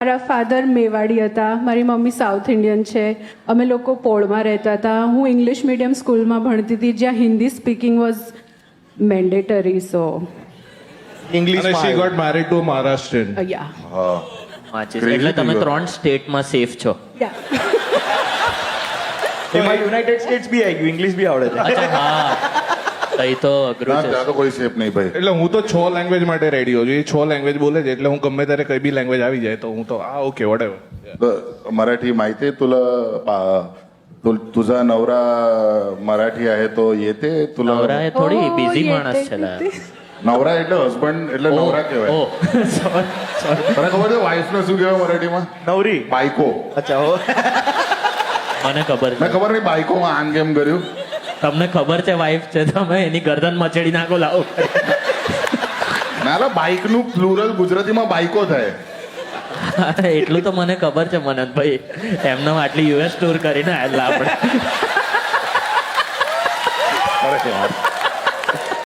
મારા ફાધર મેવાડી હતા. મારી મમ્મી સાઉથ ઇન્ડિયન છે. અમે લોકો પોળમાં રહેતા હતા. હું ઇંગ્લિશ મીડિયમ સ્કૂલમાં ભણતી હતી જ્યાં Hindi speaking was mandatory so English she got married to Maharashtrian યા હા. વાંચીશ એટલે તમે ત્રણ સ્ટેટમાં સેફ છો. યા એમાં યુનાઇટેડ સ્ટેટ્સ બી આવી ગયું ઇંગ્લિશ બી આવડે છે. અચ્છા હા. તઈ તો અઘરું ના છે ત્યાં તો કોઈ સેફ નહીં ભાઈ એટલે હું તો છ લેંગ્વેજ માટે રેડી હોઉં છું એ છ લેંગ્વેજ બોલે છે એટલે હું ગમે ત્યારે કઈ બી લેંગ્વેજ આવી જાય તો હું તો આ ઓકે વડેવર ब- मराठी माहिती आहे तुला पा- तु- तुझा नवरा मराठी आहे तो येते तुला નવરા એ થોડી Oh, બિઝી યે, માણસ તે- છે લા. તે- नवरा એટલે હસબન્ડ એટલે નવરા કહેવાય ઓ sorry, sorry. તને ખબર છે વાઇફ ને શું કહેવાય મરાઠીમાં નવરી બાયકો અચ્છા હો મને ખબર મેં છે ખબર નહીં બાયકોમાં આમ કેમ કર્યું તમને ખબર છે વાઈફ છે તમે એની ગરદન મચેડી નાખો લાવો. ના બાઇકનું પ્લુરલ ગુજરાતીમાં બાઈકો થાય. એટલું તો મને ખબર છે મનનભાઈ એમને આટલી યુએસ ટૂર કરીને આવેલા આપણે. અરે